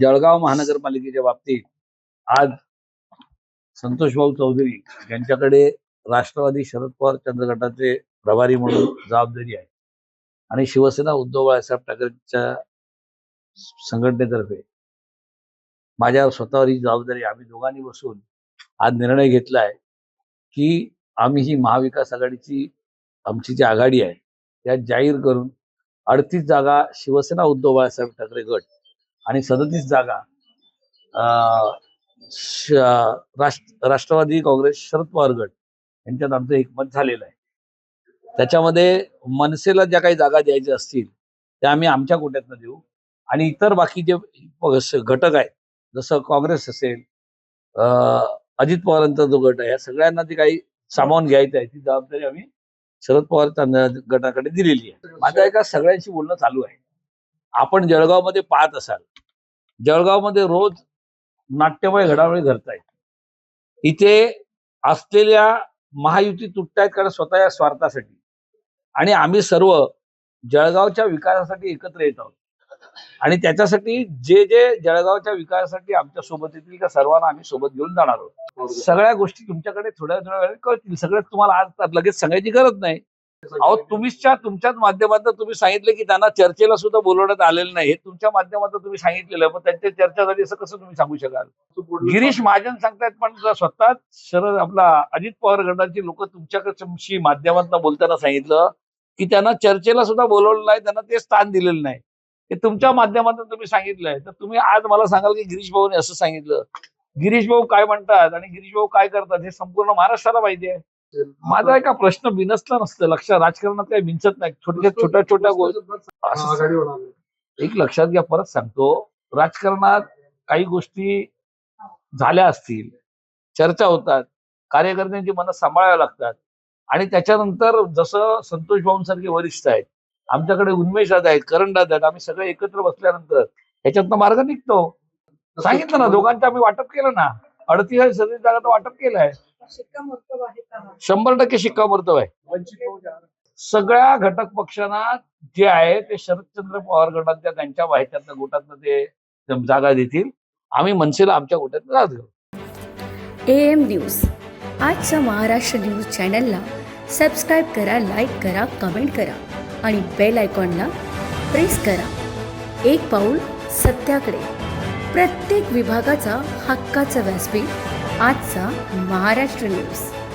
जळगाव महानगरपालिकेच्या बाबतीत आज संतोष भाऊ चौधरी यांच्याकडे राष्ट्रवादी शरद पवार चंद्र गटाचे प्रभारी म्हणून जबाबदारी आहे. आणि शिवसेना उद्धव बाळासाहेब ठाकरेंच्या संघटनेतर्फे माझ्या स्वतःवर ही जबाबदारी आम्ही दोघांनी बसून आज निर्णय घेतलाय की आम्ही ही महाविकास आघाडीची आमची जी आघाडी आहे त्यात जाहीर करून अडतीस जागा शिवसेना उद्धव बाळासाहेब ठाकरे गट आणि सदतीस जागा श- राष्ट्र राष्ट्रवादी काँग्रेस शरद पवार गट यांच्यात आमचं एकमत झालेलं आहे. त्याच्यामध्ये मनसेला ज्या काही जागा द्यायच्या असतील त्या आम्ही आमच्या कोट्यातनं देऊ. आणि इतर बाकी जे घटक आहेत जसं काँग्रेस असेल अजित पवारांचा जो गट आहे या सगळ्यांना जे काही सामावून घ्यायचं आहे ती जबाबदारी आम्ही शरद पवार गटाकडे दिलेली आहे. माझं एका सगळ्यांशी बोलणं चालू आहे. आपण जळगावमध्ये पाहत असाल जळगावमध्ये रोज नाट्यमय घडामोडी घडतायत. इथे असलेल्या महायुती तुटतायत कारण स्वतःच्या स्वार्थासाठी. आणि आम्ही सर्व जळगावच्या विकासासाठी एकत्र येत आहोत. आणि त्याच्यासाठी जे जे जळगावच्या विकासासाठी आमच्यासोबत येतील त्या सर्वांना आम्ही सोबत घेऊन जाणार आहोत. सगळ्या गोष्टी तुमच्याकडे थोड्या थोड्या वेळाने कळतील. सगळ्यात तुम्हाला आज लगेच सांगायची गरज नाही. अहो तुम्हीच्या तुमच्याच माध्यमातून तुम्ही सांगितले की त्यांना चर्चेला सुद्धा बोलवण्यात आलेलं नाही. हे तुमच्या माध्यमातून तुम्ही सांगितलेलं. आहे. मग त्यांची चर्चा झाली असं कसं तुम्ही सांगू शकाल? गिरीश महाजन सांगतायत पण जर स्वतः शरद आपला अजित पवार गटाची लोक तुमच्याकडची माध्यमातून बोलताना सांगितलं की त्यांना चर्चेला सुद्धा बोलवलं नाही त्यांना ते स्थान दिलेलं नाही. हे तुमच्या माध्यमातून तुम्ही सांगितलंय. तर तुम्ही आज मला सांगाल की गिरीश भाऊने असं सांगितलं. गिरीश भाऊ काय म्हणतात आणि गिरीश भाऊ काय करतात हे संपूर्ण महाराष्ट्राला माहिती आहे. माझा एका प्रश्न बिनसला नसतं. लक्षात राजकारणात काही बिनसत नाही. छोट्या छोट्या छोट्या गोष्टी एक लक्षात घ्या परत सांगतो. राजकारणात काही गोष्टी झाल्या असतील. चर्चा होतात. कार्यकर्त्यांची मनं सांभाळावी लागतात. आणि त्याच्यानंतर जसं संतोष भाऊंसारखे वरिष्ठ आहेत आमच्याकडे उन्मेष दादा आहेत करण दादा आहेत आम्ही सगळे एकत्र बसल्यानंतर ह्याच्यातनं मार्ग निघतो. सांगितलं ना दोघांचं आम्ही वाटप केलं ना. अडतीस जागा तर वाटप केलंय. शिक्कामोर्तब आहे शंभर टक्के शिक्कामोर्तब आहे. सगळ्या घटक पक्षांना जे आहे ते शरदचंद्र पवार गटातल्या त्यांच्या ह्याच्यातल्या गोटातनं ते जागा देतील. आम्ही मनसेला आमच्या गोट्यात देऊ ए एम न्यूज. आजच्या महाराष्ट्र न्यूज चॅनलला सबस्क्राईब करा लाईक करा कमेंट करा आणि बेल आयकॉनला प्रेस करा. एक पाऊल सत्याकडे. प्रत्येक विभागाचा हक्काचं व्यासपीठ आजचा महाराष्ट्र न्यूज.